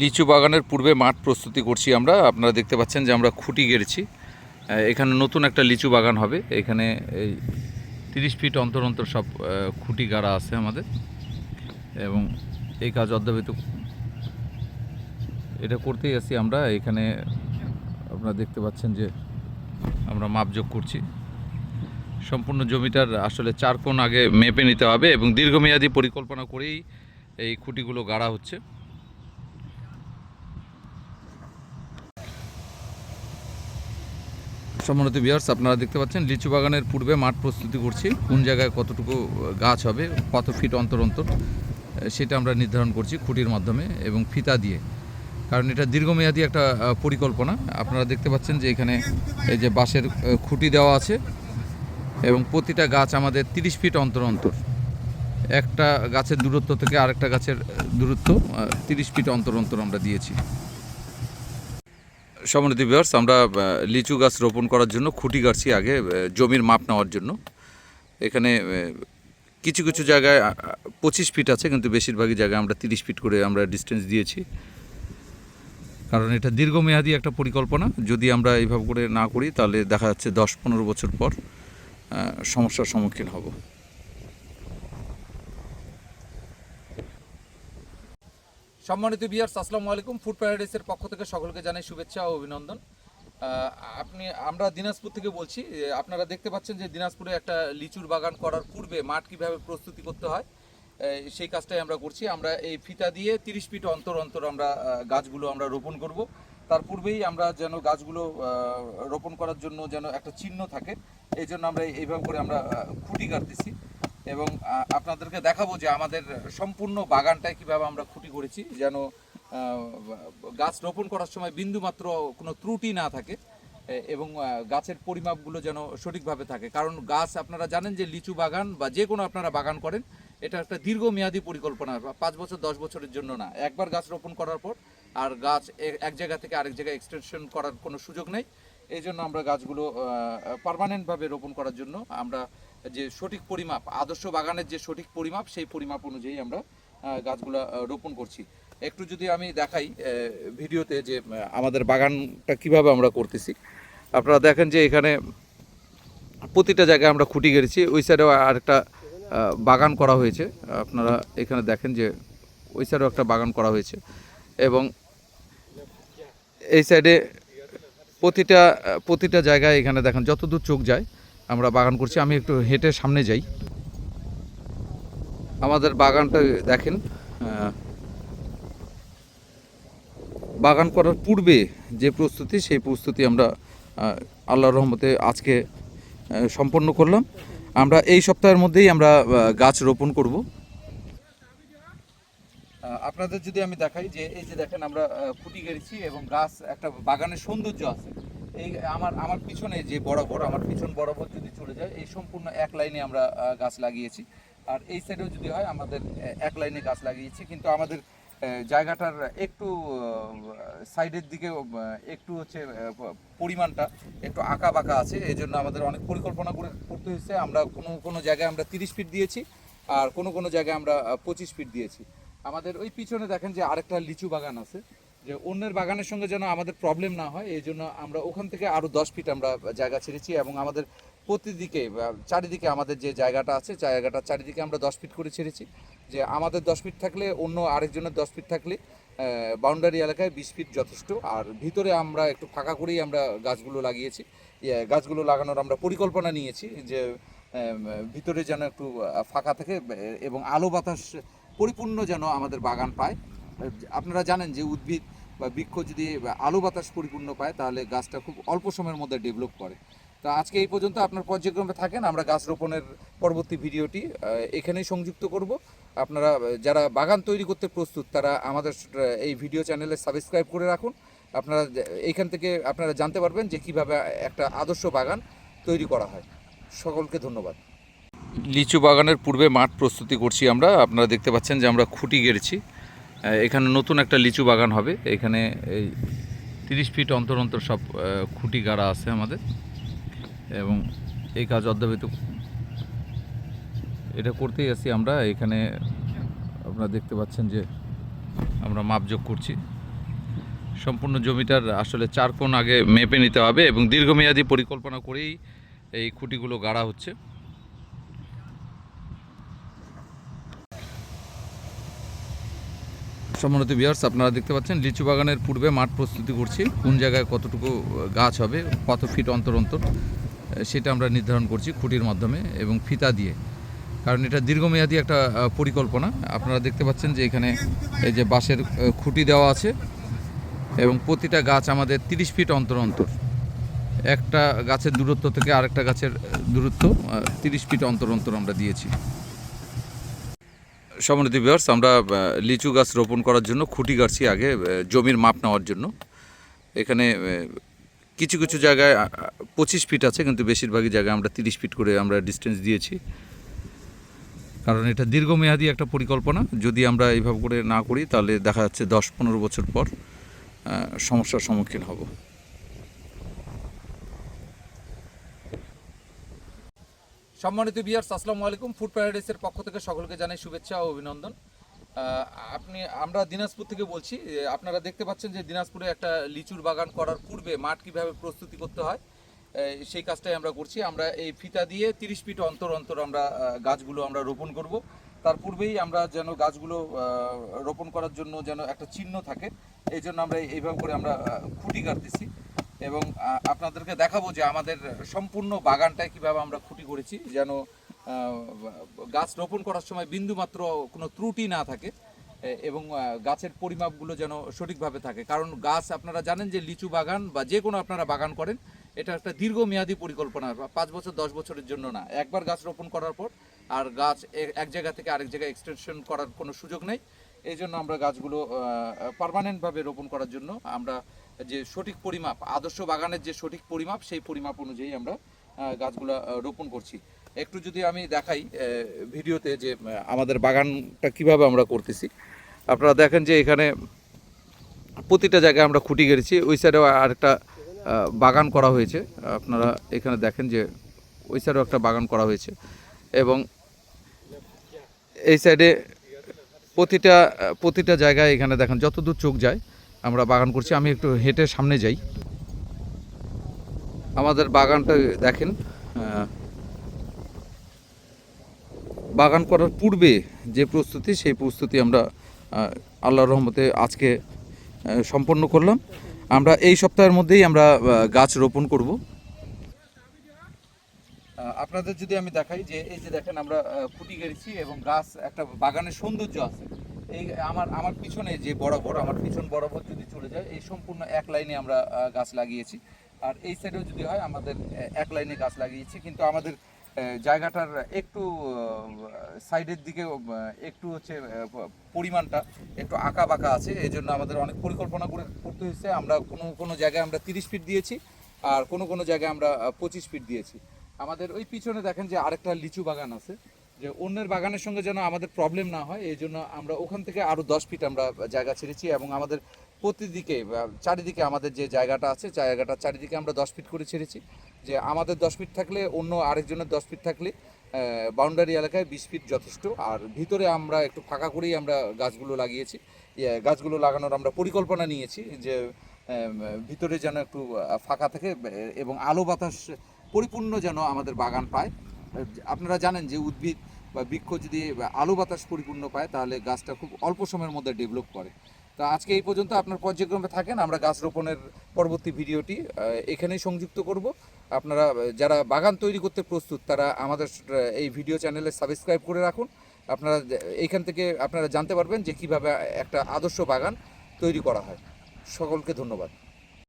লিচু বাগানের পূর্বে মাঠ প্রস্তুতি করছি আমরা। আপনারা দেখতে পাচ্ছেন যে আমরা খুঁটি গেড়েছি। এখানে নতুন একটা লিচু বাগান হবে। এখানে এই তিরিশ ফিট অন্তর অন্তর সব খুঁটি গাড়া আছে আমাদের। এবং এই কাজ অদ্যাবধি এটা করতেই আছি আমরা। এখানে আপনারা দেখতে পাচ্ছেন যে আমরা মাপযোগ করছি। সম্পূর্ণ জমিটার আসলে চার কোণ আগে মেপে নিতে হবে এবং দীর্ঘমেয়াদী পরিকল্পনা করেই এই খুঁটিগুলো গাড়া হচ্ছে। সম্মানিত বিয়ার্স আপনারা দেখতে পাচ্ছেন, লিচু বাগানের পূর্বে মাঠ প্রস্তুতি করছি। কোন জায়গায় কতটুকু গাছ হবে, কত ফিট অন্তর অন্তর সেটা আমরা নির্ধারণ করছি খুঁটির মাধ্যমে এবং ফিতা দিয়ে। কারণ এটা দীর্ঘমেয়াদী একটা পরিকল্পনা। আপনারা দেখতে পাচ্ছেন যে এখানে এই যে বাঁশের খুঁটি দেওয়া আছে এবং প্রতিটা গাছ আমাদের তিরিশ ফিট অন্তর অন্তর। একটা গাছের দূরত্ব থেকে আরেকটা গাছের দূরত্ব তিরিশ ফিট অন্তর অন্তর আমরা দিয়েছি। সমৃদ্ধি বিহার্স আমরা লিচু গাছ রোপণ করার জন্য খুঁটি গাড়ছি আগে জমির মাপ নেওয়ার জন্য। এখানে কিছু কিছু জায়গায় পঁচিশ ফিট আছে, কিন্তু বেশিরভাগই জায়গায় আমরা তিরিশ ফিট করে আমরা ডিস্টেন্স দিয়েছি। কারণ এটা দীর্ঘমেয়াদী একটা পরিকল্পনা। যদি আমরা এইভাবে করে না করি, তাহলে দেখা যাচ্ছে দশ পনেরো বছর পর সমস্যার সম্মুখীন হব। সম্মানিত বিয়ার্স আসসালামু আলাইকুম। ফুড প্যারাডাইসের পক্ষ থেকে সকলকে জানাই শুভেচ্ছা ও অভিনন্দন। আপনি, আমরা দিনাজপুর থেকে বলছি আপনারা দেখতে পাচ্ছেন যে দিনাজপুরে একটা লিচুর বাগান করার পূর্বে মাঠ কীভাবে প্রস্তুতি করতে হয় সেই কাজটাই আমরা করছি। আমরা এই ফিতা দিয়ে তিরিশ ফিট অন্তর অন্তর আমরা গাছগুলো আমরা রোপণ করব। তার পূর্বেই আমরা যেন গাছগুলো রোপণ করার জন্য যেন একটা চিহ্ন থাকে, এই জন্য আমরা এইভাবে করে আমরা খুঁটি কাটতেছি। এবং আপনাদেরকে দেখাবো যে আমাদের সম্পূর্ণ বাগানটায় কীভাবে আমরা খুঁটি করেছি, যেন গাছ রোপণ করার সময় বিন্দু মাত্র কোনো ত্রুটি না থাকে এবং গাছের পরিমাপগুলো যেন সঠিকভাবে থাকে। কারণ গাছ আপনারা জানেন যে লিচু বাগান বা যে কোনো আপনারা বাগান করেন, এটা একটা দীর্ঘমেয়াদী পরিকল্পনা পাঁচ বছর, দশ বছরের জন্য না। একবার গাছ রোপণ করার পর, আর গাছ এক জায়গা থেকে আরেক জায়গায় এক্সটেনশন করার কোনো সুযোগ নেই। এই জন্য আমরা গাছগুলো পারমানেন্টভাবে রোপণ করার জন্য আমরা যে সঠিক পরিমাপ, আদর্শ বাগানের যে সঠিক পরিমাপ, সেই পরিমাপ অনুযায়ী আমরা গাছগুলো রোপণ করছি। একটু যদি আমি দেখাই ভিডিওতে যে আমাদের বাগানটা কীভাবে আমরা করতেছি। আপনারা দেখেন যে এখানে প্রতিটা জায়গায় আমরা খুঁটি গেড়েছি, ওই সাইডেও আরেকটা বাগান করা হয়েছে। আপনারা এখানে দেখেন যে ওই সাইডেও একটা বাগান করা হয়েছে। এবং এই সাইডে প্রতিটা প্রতিটা জায়গায় এখানে দেখেন, যতদূর চোখ যায়, আমরা বাগান করছি। আমি একটু হেঁটে সামনে যাই। আমাদের বাগানটা দেখেন বাগান করার পূর্বে যে প্রস্তুতি, সেই প্রস্তুতি আমরা আল্লাহর রহমতে আজকে সম্পন্ন করলাম। আমরা এই সপ্তাহের মধ্যেই আমরা গাছ রোপণ করব। আপনাদের যদি আমি দেখাই যে, এই যে দেখেন আমরা খুঁটি গেড়েছি এবং গাছ একটা বাগানের সৌন্দর্য আছে। এই আমার আমার পিছনে যে বরাবর আমার পিছন বরাবর যদি চলে যায়, এই সম্পূর্ণ এক লাইনে আমরা গাছ লাগিয়েছি। আর এই সাইডেও যদি হয়, আমাদের এক লাইনে গাছ লাগিয়েছি। কিন্তু আমাদের জায়গাটার একটু সাইডের দিকে একটু হচ্ছে পরিমাণটা একটু আঁকা বাঁকা আছে। এই জন্য আমাদের অনেক পরিকল্পনা করে করতে হয়েছে। আমরা কোনো কোনো জায়গায় আমরা তিরিশ ফিট দিয়েছি, আর কোনো কোনো জায়গায় আমরা পঁচিশ ফিট দিয়েছি। আমাদের ওই পিছনে দেখেন যে আরেকটা লিচু বাগান আছে যে অন্যের বাগানের সঙ্গে যেন আমাদের প্রবলেম না হয় এই জন্য আমরা ওখান থেকে আরও দশ ফিট আমরা জায়গা ছেড়েছি এবং আমাদের প্রতিদিকে চারিদিকে আমাদের যে জায়গাটা আছে জায়গাটা চারিদিকে আমরা দশ ফিট করে ছেড়েছি। যে আমাদের দশ ফিট থাকলে অন্য আরেকজনের দশ ফিট থাকলে বাউন্ডারি এলাকায় বিশ ফিট যথেষ্ট। আর ভিতরে আমরা একটু ফাঁকা করেই আমরা গাছগুলো লাগিয়েছি। ইয়ে, গাছগুলো লাগানোর আমরা পরিকল্পনা নিয়েছি যে ভিতরে যেন একটু ফাঁকা থাকে এবং আলো বাতাস পরিপূর্ণ যেন আমাদের বাগান পায়। আপনারা জানেন যে উদ্ভিদ বা বৃক্ষ যদি আলো বাতাস পরিপূর্ণ পায়, তাহলে গাছটা খুব অল্প সময়ের মধ্যে ডেভেলপ করে। তা আজকে এই পর্যন্ত আপনার পর্যায়ক্রমে থাকেন, আমরা গাছ রোপণের পরবর্তী ভিডিওটি এখানেই সংযুক্ত করব। আপনারা যারা বাগান তৈরি করতে প্রস্তুত, তারা আমাদের এই ভিডিও চ্যানেলে সাবস্ক্রাইব করে রাখুন। আপনারা এইখান থেকে আপনারা জানতে পারবেন যে কীভাবে একটা আদর্শ বাগান তৈরি করা হয়। সকলকে ধন্যবাদ। লিচু বাগানের পূর্বে মাঠ প্রস্তুতি করছি আমরা। আপনারা দেখতে পাচ্ছেন যে আমরা খুঁটি গেড়েছি। এখানে নতুন একটা লিচু বাগান হবে। এখানে এই তিরিশ ফিট অন্তর অন্তর সব খুঁটি গাড়া আছে আমাদের। এবং এই কাজ অদ্যাবধি এটা করতেই আছি আমরা। এখানে আপনারা দেখতে পাচ্ছেন যে আমরা মাপযোগ করছি। সম্পূর্ণ জমিটার আসলে চার কোণ আগে মেপে নিতে হবে এবং দীর্ঘমেয়াদী পরিকল্পনা করেই এই খুঁটিগুলো গাড়া হচ্ছে। সম্মানিত বিয়ার্স আপনারা দেখতে পাচ্ছেন, লিচু বাগানের পূর্বে মাঠ প্রস্তুতি করছি। কোন জায়গায় কতটুকু গাছ হবে, কত ফিট অন্তর অন্তর সেটা আমরা নির্ধারণ করছি খুঁটির মাধ্যমে এবং ফিতা দিয়ে। কারণ এটা দীর্ঘমেয়াদী একটা পরিকল্পনা। আপনারা দেখতে পাচ্ছেন যে এখানে এই যে বাঁশের খুঁটি দেওয়া আছে এবং প্রতিটা গাছ আমাদের তিরিশ ফিট অন্তর অন্তর। একটা গাছের দূরত্ব থেকে আরেকটা গাছের দূরত্ব তিরিশ ফিট অন্তর অন্তর আমরা দিয়েছি। সম্মানিত ভিউয়ার্স আমরা লিচু গাছ রোপণ করার জন্য খুঁটি গাড়ছি আগে জমির মাপ নেওয়ার জন্য। এখানে কিছু কিছু জায়গায় পঁচিশ ফিট আছে, কিন্তু বেশিরভাগই জায়গায় আমরা তিরিশ ফিট করে আমরা ডিস্টেন্স দিয়েছি। কারণ এটা দীর্ঘমেয়াদী একটা পরিকল্পনা। যদি আমরা এইভাবে করে না করি, তাহলে দেখা যাচ্ছে দশ পনেরো বছর পর সমস্যার সম্মুখীন হব। সম্মানিত বিয়ার্স আসসালামু আলাইকুম। ফুড প্যারাডাইসের পক্ষ থেকে সকলকে জানাই শুভেচ্ছা ও অভিনন্দন। আপনি, আমরা দিনাজপুর থেকে বলছি আপনারা দেখতে পাচ্ছেন যে দিনাজপুরে একটা লিচুর বাগান করার পূর্বে মাঠ কীভাবে প্রস্তুতি করতে হয় সেই কাজটাই আমরা করছি। আমরা এই ফিতা দিয়ে তিরিশ ফিট অন্তর অন্তর আমরা গাছগুলো আমরা রোপণ করব। তার পূর্বেই আমরা যেন গাছগুলো রোপণ করার জন্য যেন একটা চিহ্ন থাকে, এই জন্য আমরা এইভাবে করে আমরা খুঁটি কাটতেছি। এবং আপনাদেরকে দেখাবো যে আমাদের সম্পূর্ণ বাগানটায় কীভাবে আমরা খুঁটি করেছি, যেন গাছ রোপণ করার সময় বিন্দুমাত্র কোনো ত্রুটি না থাকে এবং গাছের পরিমাপগুলো যেন সঠিকভাবে থাকে। কারণ গাছ, আপনারা জানেন যে লিচু বাগান বা যে কোনো আপনারা বাগান করেন, এটা একটা দীর্ঘমেয়াদী পরিকল্পনা, পাঁচ বছর, দশ বছরের জন্য না। একবার গাছ রোপণ করার পর আর গাছ এক জায়গা থেকে আরেক জায়গায় এক্সটেনশন করার কোনো সুযোগ নেই। এই জন্য আমরা গাছগুলো পারমানেন্টভাবে রোপণ করার জন্য আমরা যে সঠিক পরিমাপ, আদর্শ বাগানের যে সঠিক পরিমাপ, সেই পরিমাপ অনুযায়ী আমরা গাছগুলো রোপণ করছি। একটু যদি আমি দেখাই ভিডিওতে যে আমাদের বাগানটা কীভাবে আমরা করতেছি। আপনারা দেখেন যে এখানে প্রতিটা জায়গায় আমরা খুঁটি গেড়েছি, ওই সাইডেও আরেকটা বাগান করা হয়েছে। আপনারা এখানে দেখেন যে, ওই সাইডেও একটা বাগান করা হয়েছে। এবং এই সাইডে প্রতিটা প্রতিটা জায়গায় এখানে দেখেন, যতদূর চোখ যায় আমরা বাগান করছি, আমি একটু হেঁটে সামনে যাই। আমাদের বাগানটা দেখেন বাগান করার পূর্বে যে প্রস্তুতি, সেই প্রস্তুতি আমরা আল্লাহর রহমতে আজকে সম্পন্ন করলাম। আমরা এই সপ্তাহের মধ্যেই আমরা গাছ রোপণ করব। আপনাদের যদি আমি দেখাই যে, এই যে দেখেন আমরা খুঁটি গেড়েছি এবং গাছ, একটা বাগানের সৌন্দর্য আছে। এই আমার আমার পিছনে যে বরাবর, আমার পিছন বরাবর যদি চলে যায়, এই সম্পূর্ণ এক লাইনে আমরা গাছ লাগিয়েছি। আর এই সাইডেও যদি হয়, আমাদের এক লাইনে গাছ লাগিয়েছি। কিন্তু আমাদের জায়গাটার একটু সাইডের দিকে একটু হচ্ছে পরিমাণটা একটু আঁকা বাঁকা আছে। এই জন্য আমাদের অনেক পরিকল্পনা করে করতে হয়েছে। আমরা কোনো কোনো জায়গায় আমরা তিরিশ ফিট দিয়েছি আর কোনো কোনো জায়গায় আমরা পঁচিশ ফিট দিয়েছি। আমাদের ওই পিছনে দেখেন যে আরেকটা লিচু বাগান আছে। যে অন্যের বাগানের সঙ্গে যেন আমাদের প্রবলেম না হয়, এই জন্য আমরা ওখান থেকে আরও দশ ফিট আমরা জায়গা ছেড়েছি এবং আমাদের প্রতিদিকে চারিদিকে আমাদের যে জায়গাটা আছে, জায়গাটা চারিদিকে আমরা দশ ফিট করে ছেড়েছি। যে আমাদের দশ ফিট থাকলে অন্য আরেকজনের দশ ফিট থাকলে বাউন্ডারি এলাকায় বিশ ফিট যথেষ্ট। আর ভিতরে আমরা একটু ফাঁকা করেই আমরা গাছগুলো লাগিয়েছি। গাছগুলো লাগানোর আমরা পরিকল্পনা নিয়েছি যে ভিতরে যেন একটু ফাঁকা থাকে এবং আলো বাতাস পরিপূর্ণ যেন আমাদের বাগান পায়। আপনারা জানেন যে উদ্ভিদ বা বৃক্ষ যদি আলো বাতাস পরিপূর্ণ পায়, তাহলে গাছটা খুব অল্প সময়ের মধ্যে ডেভেলপ করে। তো আজকে এই পর্যন্ত আপনার পর্যায়ক্রমে থাকেন, আমরা গাছ রোপণের পরবর্তী ভিডিওটি এখানেই সংযুক্ত করব। আপনারা যারা বাগান তৈরি করতে প্রস্তুত, তারা আমাদের এই ভিডিও চ্যানেলে সাবস্ক্রাইব করে রাখুন। আপনারা এইখান থেকে আপনারা জানতে পারবেন যে কীভাবে একটা আদর্শ বাগান তৈরি করা হয়। সকলকে ধন্যবাদ।